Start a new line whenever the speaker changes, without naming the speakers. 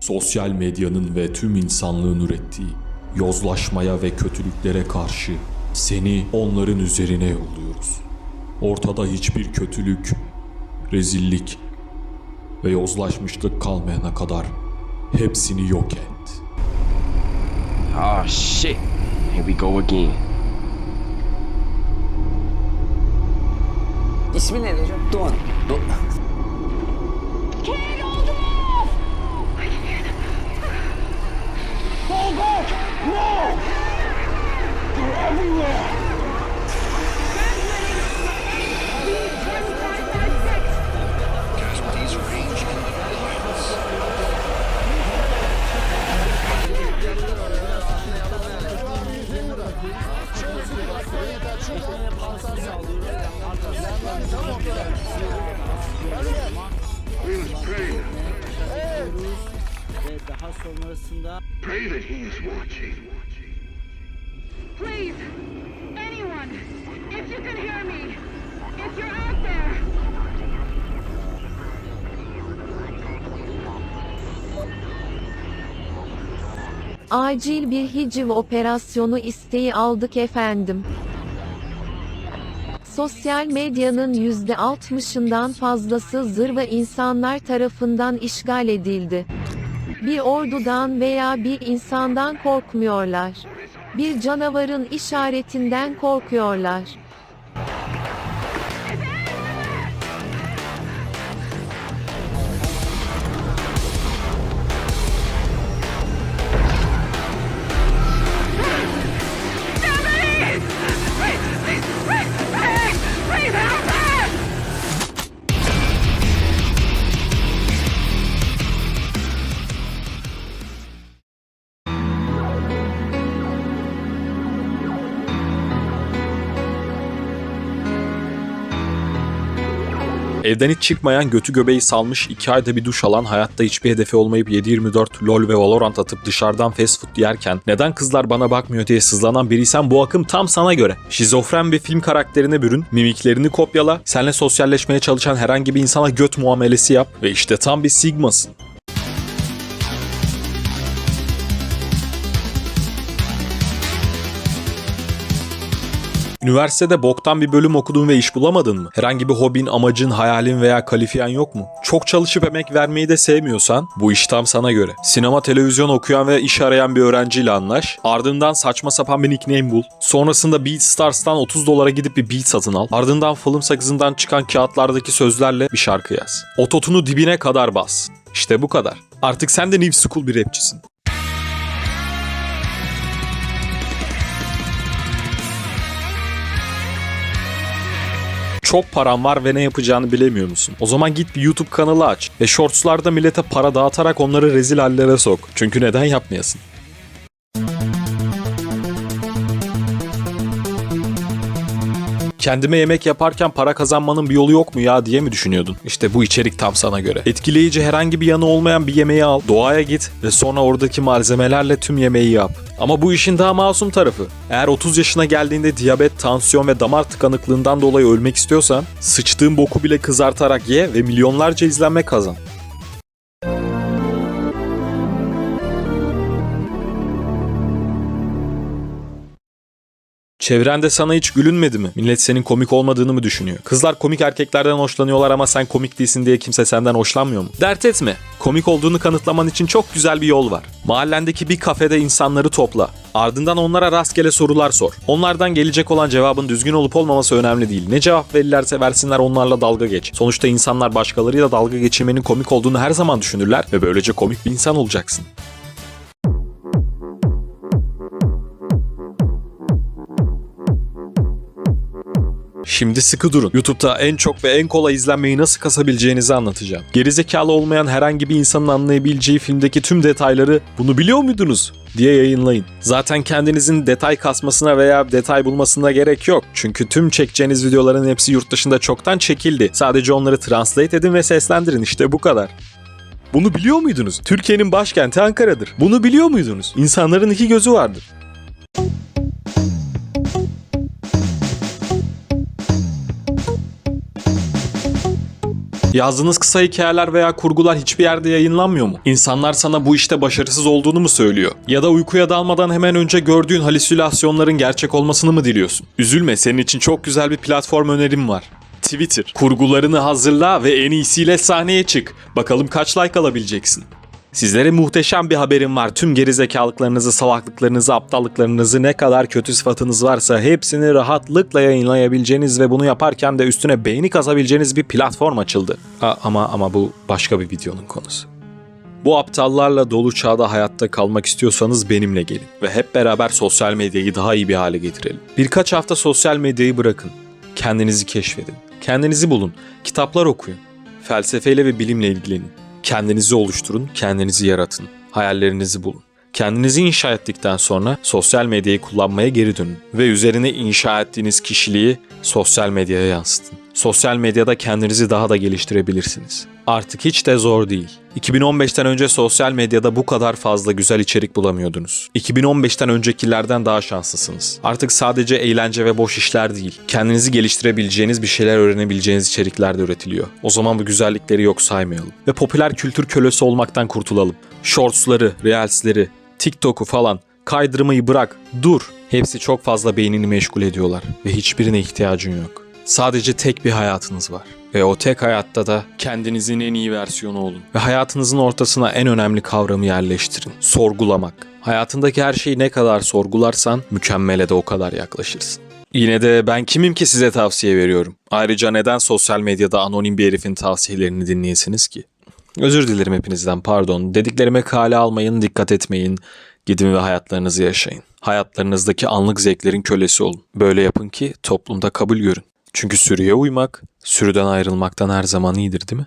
Sosyal medyanın ve tüm insanlığın ürettiği yozlaşmaya ve kötülüklere karşı seni onların üzerine yolluyoruz. Ortada hiçbir kötülük, rezillik ve yozlaşmışlık kalmayana kadar hepsini yok et.
Oh shit. Here we go again.
İsmin nedir hocam? Doğan.
Kid,
Daha sonrasında
Pray that he is watching.
Please, anyone, if you can hear me, if you're out there,
Acil bir hiciv operasyonu isteği aldık efendim. Sosyal medyanın %60'ından fazlası zırva insanlar tarafından işgal edildi. Bir ordudan veya bir insandan korkmuyorlar. Bir canavarın işaretinden korkuyorlar.
Evden hiç çıkmayan götü göbeği salmış 2 ayda bir duş alan hayatta hiçbir hedefi olmayıp 7-24 LoL ve Valorant atıp dışarıdan fast food yerken neden kızlar bana bakmıyor diye sızlanan biriysen bu akım tam sana göre. Şizofren bir film karakterine bürün, mimiklerini kopyala, seninle sosyalleşmeye çalışan herhangi bir insana göt muamelesi yap ve işte tam bir sigmasın. Üniversitede boktan bir bölüm okudun ve iş bulamadın mı? Herhangi bir hobin, amacın, hayalin veya kalifiyen yok mu? Çok çalışıp emek vermeyi de sevmiyorsan bu iş tam sana göre. Sinema, televizyon okuyan ve iş arayan bir öğrenciyle anlaş. Ardından saçma sapan bir nickname bul. Sonrasında BeatStars'tan 30 dolara gidip bir beat satın al. Ardından film sakızından çıkan kağıtlardaki sözlerle bir şarkı yaz. Ototunu dibine kadar bas. İşte bu kadar. Artık sen de New School bir rapçisin. Çok param var ve ne yapacağını bilemiyor musun? O zaman git bir YouTube kanalı aç ve shortslarda millete para dağıtarak onları rezil hallere sok. Çünkü neden yapmayasın? Kendime yemek yaparken para kazanmanın bir yolu yok mu ya diye mi düşünüyordun? İşte bu içerik tam sana göre. Etkileyici herhangi bir yanı olmayan bir yemeği al, doğaya git ve sonra oradaki malzemelerle tüm yemeği yap. Ama bu işin daha masum tarafı. Eğer 30 yaşına geldiğinde diyabet, tansiyon ve damar tıkanıklığından dolayı ölmek istiyorsan, sıçtığın boku bile kızartarak ye ve milyonlarca izlenme kazan. Çevrende sana hiç gülünmedi mi? Millet senin komik olmadığını mı düşünüyor? Kızlar komik erkeklerden hoşlanıyorlar ama sen komik değilsin diye kimse senden hoşlanmıyor mu? Dert etme. Komik olduğunu kanıtlaman için çok güzel bir yol var. Mahallendeki bir kafede insanları topla. Ardından onlara rastgele sorular sor. Onlardan gelecek olan cevabın düzgün olup olmaması önemli değil. Ne cevap verirlerse versinler onlarla dalga geç. Sonuçta insanlar başkalarıyla dalga geçirmenin komik olduğunu her zaman düşünürler ve böylece komik bir insan olacaksın. Şimdi sıkı durun. YouTube'da en çok ve en kolay izlenmeyi nasıl kasabileceğinizi anlatacağım. Gerizekalı olmayan herhangi bir insanın anlayabileceği filmdeki tüm detayları bunu biliyor muydunuz diye yayınlayın. Zaten kendinizin detay kasmasına veya detay bulmasına gerek yok. Çünkü tüm çekeceğiniz videoların hepsi yurt dışında çoktan çekildi. Sadece onları translate edin ve seslendirin işte bu kadar. Bunu biliyor muydunuz? Türkiye'nin başkenti Ankara'dır. Bunu biliyor muydunuz? İnsanların iki gözü vardır. Yazdığınız kısa hikayeler veya kurgular hiçbir yerde yayınlanmıyor mu? İnsanlar sana bu işte başarısız olduğunu mu söylüyor? Ya da uykuya dalmadan hemen önce gördüğün halüsinasyonların gerçek olmasını mı diliyorsun? Üzülme senin için çok güzel bir platform önerim var. Twitter. Kurgularını hazırla ve en iyisiyle sahneye çık. Bakalım kaç like alabileceksin. Sizlere muhteşem bir haberim var. Tüm gerizekalıklarınızı, salaklıklarınızı, aptallıklarınızı, ne kadar kötü sıfatınız varsa hepsini rahatlıkla yayınlayabileceğiniz ve bunu yaparken de üstüne beğeni kazabileceğiniz bir platform açıldı. A- ama ama bu başka bir videonun konusu. Bu aptallarla dolu çağda hayatta kalmak istiyorsanız benimle gelin ve hep beraber sosyal medyayı daha iyi bir hale getirelim. Birkaç hafta sosyal medyayı bırakın. Kendinizi keşfedin. Kendinizi bulun. Kitaplar okuyun. Felsefeyle ve bilimle ilgilenin. Kendinizi oluşturun, kendinizi yaratın. Hayallerinizi bulun. Kendinizi inşa ettikten sonra sosyal medyayı kullanmaya geri dönün ve üzerine inşa ettiğiniz kişiliği sosyal medyaya yansıtın. Sosyal medyada kendinizi daha da geliştirebilirsiniz. Artık hiç de zor değil. 2015'ten önce sosyal medyada bu kadar fazla güzel içerik bulamıyordunuz. 2015'ten öncekilerden daha şanslısınız. Artık sadece eğlence ve boş işler değil, kendinizi geliştirebileceğiniz bir şeyler öğrenebileceğiniz içerikler de üretiliyor. O zaman bu güzellikleri yok saymayalım. Ve popüler kültür kölesi olmaktan kurtulalım. Shortsları, reelsleri, TikTok'u falan kaydırmayı bırak, dur. Hepsi çok fazla beynini meşgul ediyorlar ve hiçbirine ihtiyacın yok. Sadece tek bir hayatınız var. Ve o tek hayatta da kendinizin en iyi versiyonu olun. Ve hayatınızın ortasına en önemli kavramı yerleştirin. Sorgulamak. Hayatındaki her şeyi ne kadar sorgularsan mükemmele de o kadar yaklaşırsın. Yine de ben kimim ki size tavsiye veriyorum. Ayrıca neden sosyal medyada anonim bir herifin tavsiyelerini dinleyesiniz ki? Özür dilerim hepinizden pardon. Dediklerime kale almayın, dikkat etmeyin. Gidin ve hayatlarınızı yaşayın. Hayatlarınızdaki anlık zevklerin kölesi olun. Böyle yapın ki toplumda kabul görün. Çünkü sürüye uymak, sürüden ayrılmaktan her zaman iyidir değil mi?